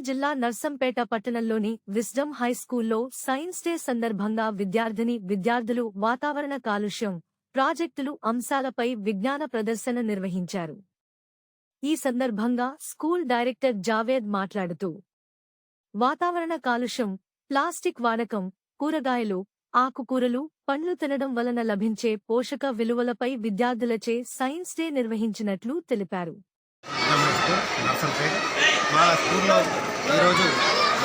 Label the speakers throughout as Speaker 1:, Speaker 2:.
Speaker 1: జిల్లా నర్సంపేట పట్టణంలోని wisdom high స్కూల్లో సైన్స్ డే సందర్భంగా విద్యార్థిని విద్యార్థులు వాతావరణ కాలుష్యం ప్రాజెక్టులు అంశాలపై విజ్ఞాన ప్రదర్శన నిర్వహించారు. ఈ సందర్భంగా స్కూల్ డైరెక్టర్ జావేద్ మాట్లాడుతూ వాతావరణ కాలుష్యం ప్లాస్టిక్ వాడకం కూరగాయలు ఆకుకూరలు పండ్లు తినడం వలన లభించే పోషక విలువలపై విద్యార్థులచే సైన్స్ డే నిర్వహించినట్లు తెలిపారు.
Speaker 2: గవర్నమెంట్ ఈరోజు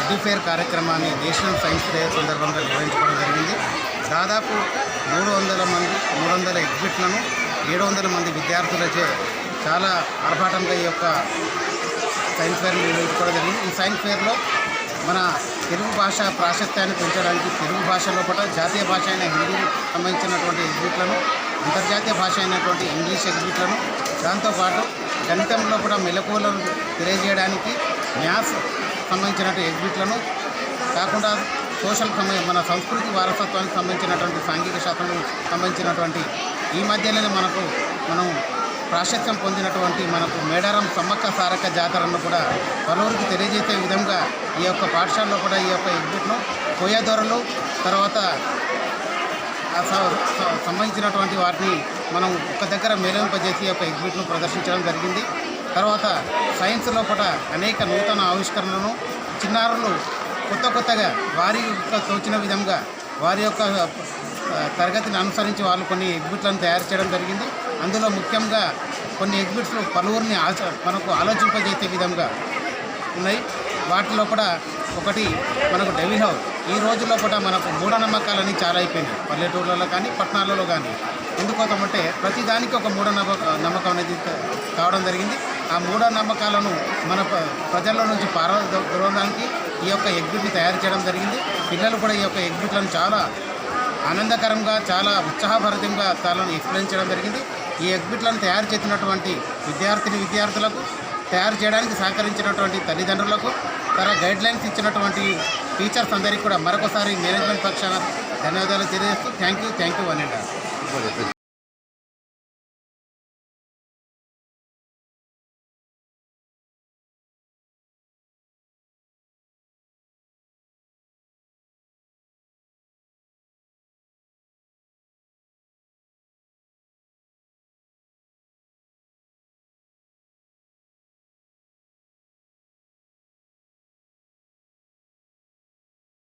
Speaker 2: ఎడ్యు ఫేర్ కార్యక్రమాన్ని నేషనల్ సైన్స్ డే సందర్భంగా నిర్వహించుకోవడం జరిగింది. దాదాపు మూడు వందల మంది మూడు వందల ఎగ్జిట్లను ఏడు వందల మంది విద్యార్థులచే చాలా ఆర్భాటంగా ఈ యొక్క సైన్స్ ఫేర్ నిర్వహించుకోవడం జరిగింది. ఈ సైన్స్ ఫేర్లో మన తెలుగు భాష ప్రాశస్త్యాన్ని పెంచడానికి తెలుగు భాష లోపల జాతీయ భాష అయిన హిందీకి సంబంధించినటువంటి ఎగ్జిబిట్లను అంతర్జాతీయ భాష అయినటువంటి ఇంగ్లీష్ ఎగ్జిబిట్లను దాంతోపాటు గణితంలో కూడా మెలకువలను తెలియజేయడానికి న్యాస్ సంబంధించినటువంటి ఎగ్జిబిట్లను కాకుండా సోషల్ మన సంస్కృతి వారసత్వానికి సంబంధించినటువంటి సాంఘిక శాస్త్రం సంబంధించినటువంటి ఈ మధ్యలోనే మనకు మనం ప్రాశస్త్యం పొందినటువంటి మనకు మేడారం సమ్మక్క సారక్క జాతరను కూడా పలువురికి తెలియజేసే విధంగా ఈ యొక్క పాఠశాలలో కూడా ఈ యొక్క ఎగ్జిబిట్ను కోయదొరలు తర్వాత ఆ సంబంధించినటువంటి వాటిని మనం ఒక దగ్గర మేలింపజేసి యొక్క ఎగ్జిబిట్ను ప్రదర్శించడం జరిగింది. తర్వాత సైన్స్ లోపల అనేక నూతన ఆవిష్కరణలను చిన్నారులు కొత్త కొత్తగా వారి యొక్క తోచిన విధంగా వారి యొక్క తరగతిని అనుసరించి వాళ్ళు కొన్ని ఎగ్జిబిట్లను తయారు చేయడం జరిగింది. అందులో ముఖ్యంగా కొన్ని ఎగ్జిబిట్స్లు పలువురిని ఆచ మనకు ఆలోచింపజేసే విధంగా ఉన్నాయి. వాటిలో కూడా ఒకటి మనకు డెవి హౌస్ ఈ రోజుల్లో కూడా మనకు మూఢనమ్మకాలని చాలా అయిపోయినాయి. పల్లెటూర్లలో కానీ పట్టణాలలో కానీ. ఎందుకోసమంటే ప్రతిదానికి ఒక మూఢనమ్మక నమ్మకం అనేది కావడం జరిగింది. ఆ మూఢనమ్మకాలను మన ప- ప్రజల్లో నుంచి పారదోలడానికి ఈ యొక్క ఎగ్జిట్ని తయారు చేయడం జరిగింది. పిల్లలు కూడా ఈ యొక్క ఎగ్జిట్లను చాలా ఆనందకరంగా చాలా ఉత్సాహభరితంగా తాను ఎక్స్ప్లెయిన్ చేయడం జరిగింది. ఈ ఎగ్జిట్లను తయారు చేసినటువంటి విద్యార్థిని విద్యార్థులకు తయారు చేయడానికి సహకరించినటువంటి తల్లిదండ్రులకు తర్వాత గైడ్ లైన్స్ ఇచ్చినటువంటి టీచర్స్ అందరికీ కూడా మరొకసారి మేనేజ్మెంట్ పక్షాన ధన్యవాదాలు తెలియజేస్తూ థ్యాంక్ యూ థ్యాంక్ యూ అని